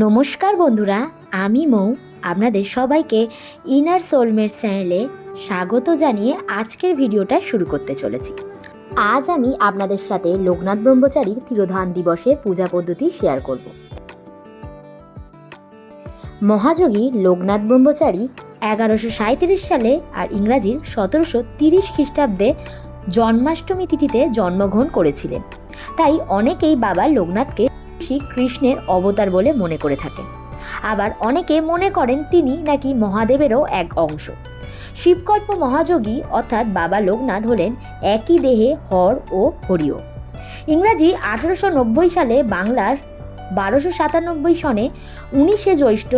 নমস্কার বন্ধুরা, আমি মৌ। আপনাদের সবাইকে ইনার সোলমেট চ্যানেলে স্বাগত জানিয়ে আজকের ভিডিওটা শুরু করতে চলেছি। আজ আমি আপনাদের সাথে লোকনাথ ব্রহ্মচারীর তিরোধান দিবসের পূজা পদ্ধতি শেয়ার করব। মহাযোগী লোকনাথ ব্রহ্মচারী এগারোশো সাঁত্রিশ সালে আর ইংরাজির সতেরোশো তিরিশ খ্রিস্টাব্দে জন্মাষ্টমী তিথিতে জন্মগ্রহণ করেছিলেন। তাই অনেকেই বাবা লোকনাথকে শ্রীকৃষ্ণের অবতার বলে মনে করে থাকেন। আবার অনেকে মনে করেন তিনি নাকি মহাদেবেরও এক অংশ। শিবকল্প মহাযোগী অর্থাৎ বাবা লোকনাথ হলেন একই দেহে হর ও হরিও। ইংরাজি আঠারোশো নব্বই সালে বাংলার বারোশো সাতানব্বই সনে উনিশে জ্যৈষ্ঠ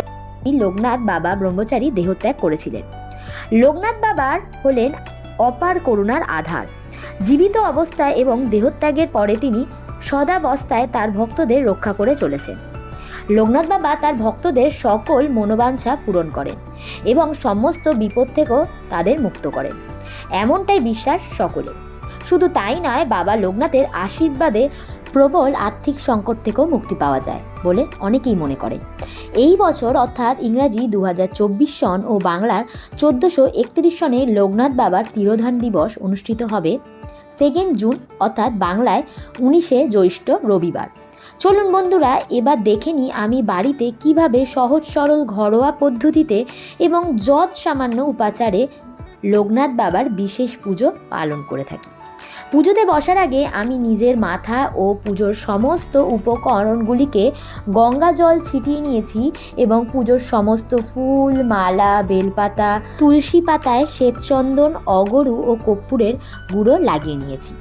লোকনাথ বাবা ব্রহ্মচারী দেহত্যাগ করেছিলেন। লোকনাথ বাবার হলেন অপার করুণার আধার। জীবিত অবস্থায় এবং দেহত্যাগের পরে তিনি সদাবস্থায় তার ভক্তদের রক্ষা করে চলেছেন লোকনাথ বাবা তার ভক্তদের সকল মনোবাঞ্ছা পূরণ করেন এবং সমস্ত বিপদ থেকেও তাদের মুক্ত করেন। এমনটাই বিশ্বাস সকলে। শুধু তাই নয়, বাবা লোকনাথের আশীর্বাদে প্রবল আর্থিক সংকট থেকেও মুক্তি পাওয়া যায় বলে অনেকেই মনে করেন। এই বছর অর্থাৎ ইংরাজি দু হাজার চব্বিশ সন ও বাংলার চোদ্দোশো একত্রিশ সনে লোকনাথ বাবার তিরোধান দিবস অনুষ্ঠিত হবে সেকেন্ড জুন, অর্থাৎ বাংলায় উনিশে জ্যৈষ্ঠ রবিবার। চলুন বন্ধুরা, এবার দেখে নিই আমি বাড়িতে কীভাবে সহজ সরল ঘরোয়া পদ্ধতিতে এবং যৎ সামান্য উপাচারে লোকনাথ বাবার বিশেষ পুজো পালন করে থাকি। পুজোতে বসার আগে আমি নিজের মাথা ও পুজোর সমস্ত উপকরণগুলিকে গঙ্গা জল ছিটিয়ে নিয়েছি এবং পুজোর সমস্ত ফুল, মালা, বেলপাতা, তুলসী পাতায় শ্বেতচন্দন, অগরু ও কর্পূরের গুঁড়ো লাগিয়ে নিয়েছি।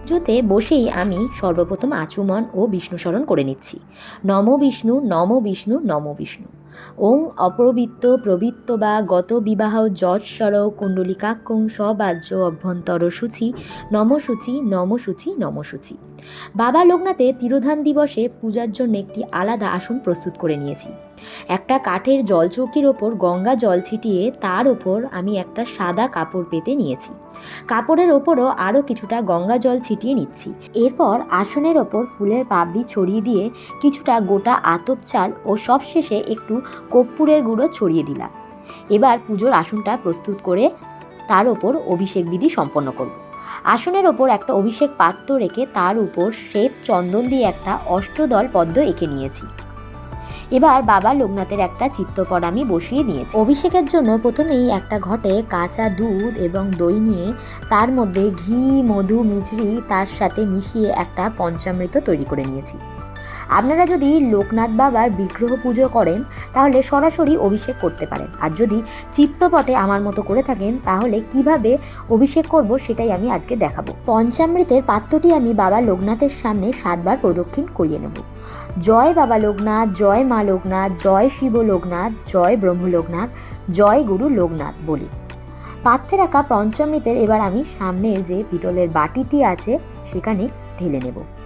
পুজোতে বসেই আমি সর্বপ্রথম আচুমন ও বিষ্ণু স্মরণ করে নিচ্ছি। নম বিষ্ণু নম বিষ্ণু নম বিষ্ণু। ওং অপ্রবৃত্ত প্রবৃত্ত বা গত বিবাহ যৎস্বর কুণ্ডলিকাক্ষং সবাজ্য অভ্যন্তর সূচি নমসূচি নমসূচি নম সূচি নম সূচি বাবা লোকনাথে তিরোধান দিবসে পূজার জন্য একটি আলাদা আসন প্রস্তুত করে নিয়েছি। একটা কাঠের জলচৌকির ওপর গঙ্গা জল ছিটিয়ে তার ওপর আমি একটা সাদা কাপড় পেতে নিয়েছি। কাপড়ের ওপরও আরও কিছুটা গঙ্গা জল ছিটিয়ে নিচ্ছি। এরপর আসনের ওপর ফুলের পাপড়ি ছড়িয়ে দিয়ে কিছুটা গোটা আতপ চাল ও সবশেষে একটু কর্পূরের গুঁড়ো ছড়িয়ে দিলাম। এবার পুজোর আসনটা প্রস্তুত করে তার ওপর অভিষেক বিধি সম্পন্ন করব। আসনের ওপর একটা অভিষেক পাত্র রেখে তার উপর শ্বেত চন্দন দিয়ে একটা অষ্টদল পদ্ম এঁকে নিয়েছি। এবার বাবা লোকনাথের একটা চিত্তপট আমি বসিয়ে নিয়েছি। অভিষেকের জন্য প্রথমেই একটা ঘটে কাঁচা দুধ এবং দই নিয়ে তার মধ্যে ঘি, মধু, মিছরি তার সাথে মিশিয়ে একটা পঞ্চামৃত তৈরি করে নিয়েছি। আপনারা যদি লোকনাথ বাবার বিগ্রহ পুজো করেন, তাহলে সরাসরি অভিষেক করতে পারেন। আর যদি চিত্তপটে আমার মতো করে থাকেন, তাহলে কীভাবে অভিষেক করব সেটাই আমি আজকে দেখাবো। পঞ্চামৃতের পাত্রটি আমি বাবা লোকনাথের সামনে সাতবার প্রদক্ষিণ করিয়ে নেব। জয় বাবা লোকনাথ, জয় মা লোকনাথ, জয় শিব লোকনাথ, জয় ব্রহ্ম লোকনাথ, জয় গুরু লোকনাথ বলি। পাত্রে রাখা পঞ্চামৃতের এবার আমি সামনের যে পিতলের বাটিটি আছে, সেখানে ঢেলে নেব।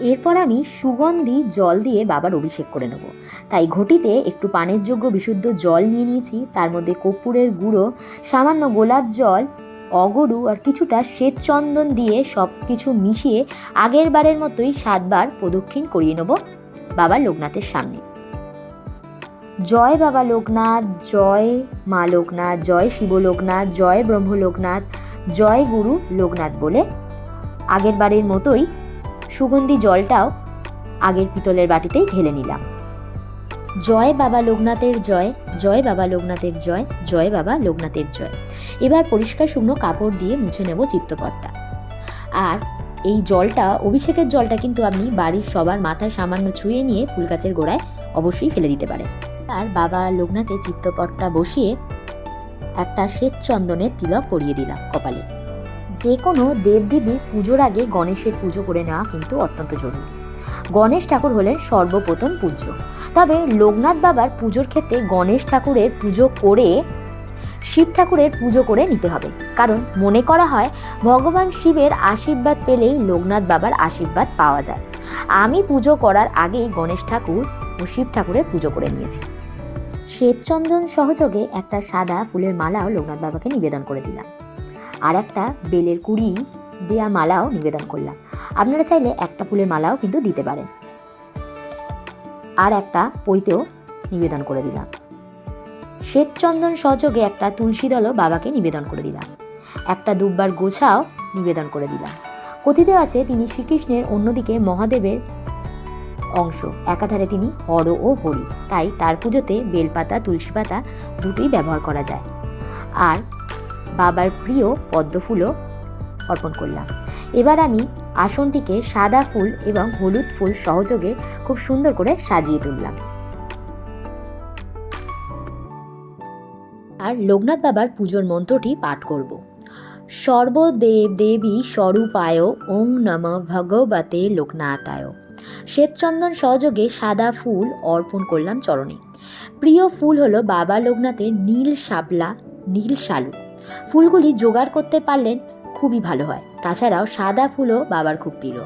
এরপর আমি সুগন্ধি জল দিয়ে বাবার অভিষেক করে নেব। তাই ঘটিতে একটু পানের যোগ্য বিশুদ্ধ জল নিয়ে নিয়েছি। তার মধ্যে কর্পূরের গুঁড়ো, সামান্য গোলাপ জল, অগরু আর কিছুটা শ্বেতচন্দন দিয়ে সব কিছু মিশিয়ে আগের বারের মতোই সাতবার প্রদক্ষিণ করিয়ে নেব বাবা লোকনাথের সামনে। জয় বাবা লোকনাথ, জয় মা লোকনাথ, জয় শিব লোকনাথ, জয় ব্রহ্ম লোকনাথ, জয় গুরু লোকনাথ বলে আগের বারের মতোই সুগন্ধি জলটাও আগের পিতলের বাটিতেই ঢেলে নিলাম। জয় বাবা লোকনাথের জয় জয় বাবা লোকনাথের জয় জয় বাবা লোকনাথের জয়। এবার পরিষ্কার শুকনো কাপড় দিয়ে মুছে নেব চিত্তপটটা। আর এই জলটা, অভিষেকের জলটা কিন্তু আপনি বাড়ির সবার মাথায় সামান্য ছুঁয়ে নিয়ে ফুল গাছের গোড়ায় অবশ্যই ফেলে দিতে পারেন। আর বাবা লোকনাথের চিত্তপটটা বসিয়ে একটা শ্বেত চন্দনের তিলক পরিয়ে দিলাম কপালে। যে কোনো দেবদেবীর পুজোর আগে গণেশের পুজো করে নেওয়া কিন্তু অত্যন্ত জরুরি। গণেশ ঠাকুর হলেন সর্বপ্রথম পূজ্য। তবে লোকনাথ বাবার পুজোর ক্ষেত্রে গণেশ ঠাকুরের পুজো করে, শিব ঠাকুরের পুজো করে নিতে হবে। কারণ মনে করা হয়, ভগবান শিবের আশীর্বাদ পেলেই লোকনাথ বাবার আশীর্বাদ পাওয়া যায়। আমি পুজো করার আগেই গণেশ ঠাকুর ও শিব ঠাকুরের পুজো করে নিয়েছি। শ্বেতচন্দন সহযোগে একটা সাদা ফুলের মালাও লোকনাথ বাবাকে নিবেদন করে দিলাম। আর একটা বেলের কুড়ি দেয়া মালাও নিবেদন করলাম। আপনারা চাইলে একটা ফুলের মালাও কিন্তু দিতে পারেন। আর একটা পৈতেও নিবেদন করে দিলাম। শ্বেতচন্দন সহযোগে একটা তুলসী দলও বাবাকে নিবেদন করে দিলাম। একটা দুব্বার গোছাও নিবেদন করে দিলাম। কথিত আছে, তিনি শ্রীকৃষ্ণের অন্যদিকে মহাদেবের অংশ। একাধারে তিনি হর ও হরি। তাই তার পুজোতে বেলপাতা, তুলসী পাতা দুটোই ব্যবহার করা যায়। আর বাবার প্রিয় পদ্ম ফুলও অর্পণ করলাম। এবার আমি আসনটিকে সাদা ফুল এবং হলুদ ফুল সহযোগে খুব সুন্দর করে সাজিয়ে তুললাম। আর লোকনাথ বাবার পুজোর মন্ত্রটি পাঠ করব। সর্বদেব দেবী স্বরূপায় ওং নম ভগবতে লোকনাথায়। শ্বেতচন্দন সহযোগে সাদা ফুল অর্পণ করলাম চরণে। প্রিয় ফুল হলো বাবা লোকনাথের নীল শাপলা, নীল শালু। ফুলগুলি জোগাড় করতে পারলেন খুবই ভালো হয়। তাছাড়াও সাদা ফুলও বাবার খুব প্রিয়।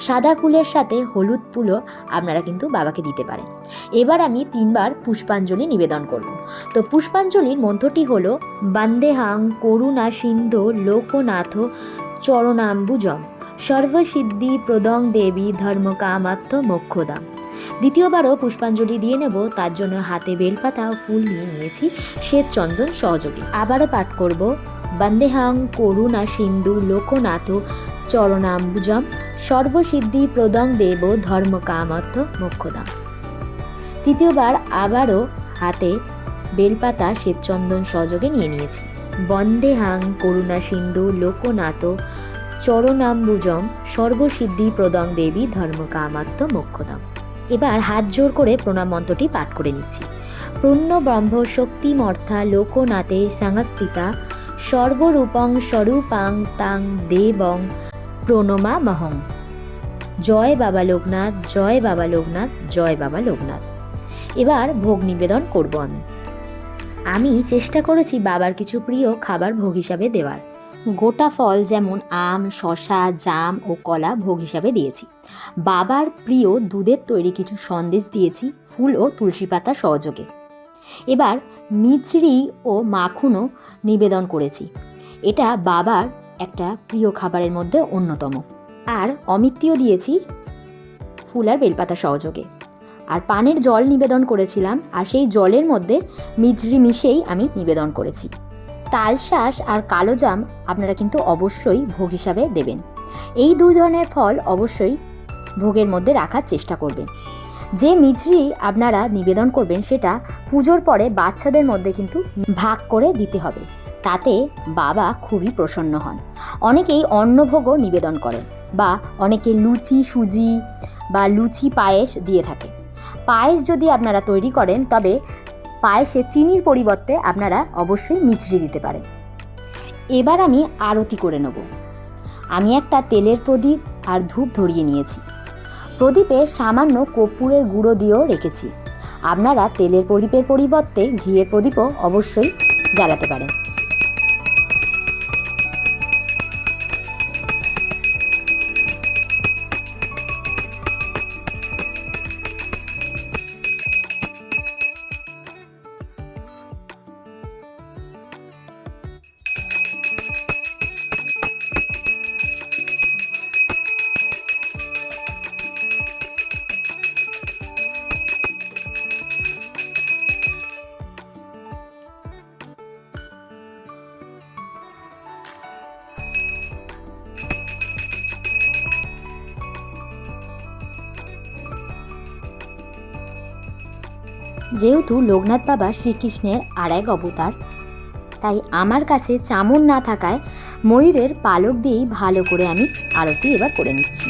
সাদা ফুলের সাথে হলুদ ফুলও আপনারা কিন্তু বাবাকে দিতে পারেন। এবার আমি তিনবার পুষ্পাঞ্জলি নিবেদন করব। তো পুষ্পাঞ্জলির মন্ত্রটি হলো, বান্দেহাং করুণা সিন্ধু লোকনাথ চরণাম্বুজম। সর্বসিদ্ধি প্রদং দেবী ধর্ম কামাত্ম মোক্ষদাম। দ্বিতীয়বারও পুষ্পাঞ্জলি দিয়ে নেব, তার জন্য হাতে বেলপাতা ও ফুল নিয়ে নিয়েছি, শ্বেত চন্দন সহযোগে। আবারও পাঠ করব। বন্দেহাং, করুণা সিন্ধু, লোকনাথ, চরণাম্বুজম, সর্বসিদ্ধি প্রদং দেব, ধর্ম কামাত্ম মোক্ষদাম। তৃতীয়বার আবারও হাতে বেলপাতা শ্বেতচন্দন সহযোগে নিয়ে নিয়েছি। বন্দেহাং, করুণা সিন্ধু, লোকনাথ, চরণাম্বুজম, সর্বসিদ্ধি প্রদং দেবী, ধর্ম কামাত্ম মোক্ষদাম। এবার হাত জোর করে প্রণাম মন্ত্রটি পাঠ করে নিচ্ছি। পূর্ণ ব্রহ্ম শক্তিমর্থা লোকনাথে সংস্থিতা সর্বরূপং স্বরূপাং তাং দেবং প্রণমা মহং। জয় বাবা লোকনাথ, জয় বাবা লোকনাথ, জয় বাবা লোকনাথ। এবার ভোগ নিবেদন করব আমি। আমি চেষ্টা করেছি বাবার কিছু প্রিয় খাবার ভোগ হিসাবে দেওয়ার। গোটা ফল যেমন আম শশা জাম ও কলা ভোগ হিসাবে দিয়েছি। বাবার প্রিয় দুধের তৈরি কিছু সন্দেশ দিয়েছি, ফুল ও তুলসী পাতা সহযোগে। এবার মিচড়ি ও মাখনও নিবেদন করেছি। এটা বাবার একটা প্রিয় খাবারের মধ্যে অন্যতম। আর অমিত্তিও দিয়েছি ফুল আর বেলপাতা সহযোগে। আর পানের জল নিবেদন করেছিলাম, আর সেই জলের মধ্যে মিজরি মিশেই আমি নিবেদন করেছি। তালশাঁস আর কালো জাম আপনারা কিন্তু অবশ্যই ভোগ হিসাবে দেবেন। এই দুই ধরনের ফল অবশ্যই ভোগের মধ্যে রাখার চেষ্টা করবেন। যে মিছরি আপনারা নিবেদন করবেন সেটা পুজোর পরে বাচ্চাদের মধ্যে কিন্তু ভাগ করে দিতে হবে। তাতে বাবা খুবই প্রসন্ন হন। অনেকেই অন্নভোগও নিবেদন করেন বা অনেকে লুচি, সুজি বা লুচি পায়েস দিয়ে থাকে। পায়েস যদি আপনারা তৈরি করেন তবে পায়েসে চিনির পরিবর্তে আপনারা অবশ্যই মিছরি দিতে পারেন। এবার আমি আরতি করে নেব। আমি একটা তেলের প্রদীপ আর ধূপ ধরিয়ে নিয়েছি। প্রদীপে সামান্য কর্পূরের গুঁড়ো দিয়েও রেখেছি। আপনারা তেলের প্রদীপের পরিবর্তে ঘিয়ের প্রদীপও অবশ্যই জ্বালাতে পারেন। যেহেতু লোকনাথ বাবা শ্রীকৃষ্ণের আর এক অবতার, তাই আমার কাছে চামন না থাকায় ময়ূরের পালক দিয়েই ভালো করে আমি আরতি এবার করে নিচ্ছি।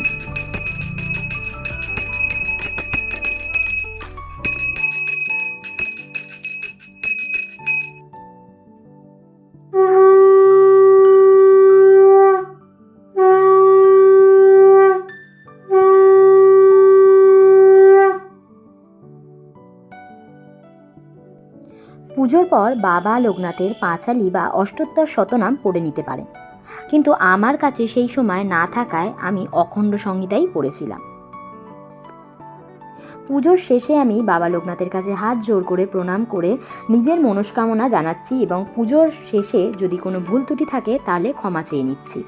পুজোর পর বাবা লোকনাথের পাঁচালি বা অষ্টোত্তর শতনাম পড়ে নিতে পারেন। কিন্তু আমার কাছে সেই সময় না থাকায় আমি অখণ্ড সংহিতাই পড়েছিলাম। পুজোর শেষে আমি বাবা লোকনাথের কাছে হাত জোর করে প্রণাম করে নিজের মনস্কামনা জানাচ্ছি এবং পুজোর শেষে যদি কোনো ভুল ত্রুটি থাকে তাহলে ক্ষমা চেয়ে নিচ্ছি।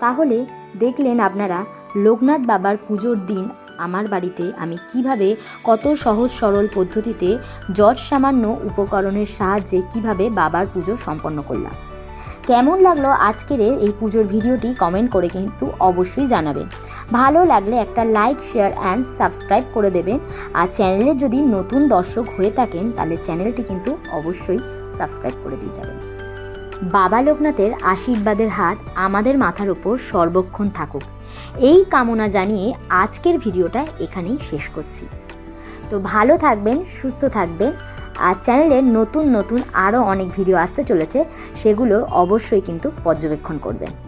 তাহলে দেখলেন আপনারা, লোকনাথ বাবার পুজোর দিন আমার বাড়িতে আমি কীভাবে, কত সহজ সরল পদ্ধতিতে যট সামান্য উপকরণের সাহায্যে কীভাবে বাবার পুজো সম্পন্ন করলাম। কেমন লাগল আজকের এই পুজোর ভিডিওটি কমেন্ট করে কিন্তু অবশ্যই জানাবেন। ভালো লাগলে একটা লাইক, শেয়ার অ্যান্ড সাবস্ক্রাইব করে দেবেন। আর চ্যানেলে যদি নতুন দর্শক হয়ে থাকেন, তাহলে চ্যানেলটি কিন্তু অবশ্যই সাবস্ক্রাইব করে দিয়ে যাবেন। বাবা লোকনাথের আশীর্বাদের হাত আমাদের মাথার উপর সর্বক্ষণ থাকুক। এই কামনা জানিয়ে আজকের ভিডিওটা এখানেই শেষ করছি। তো ভালো থাকবেন, সুস্থ থাকবেন। আর চ্যানেলে নতুন নতুন আরও অনেক ভিডিও আসতে চলেছে, সেগুলো অবশ্যই কিন্তু পর্যবেক্ষণ করবেন।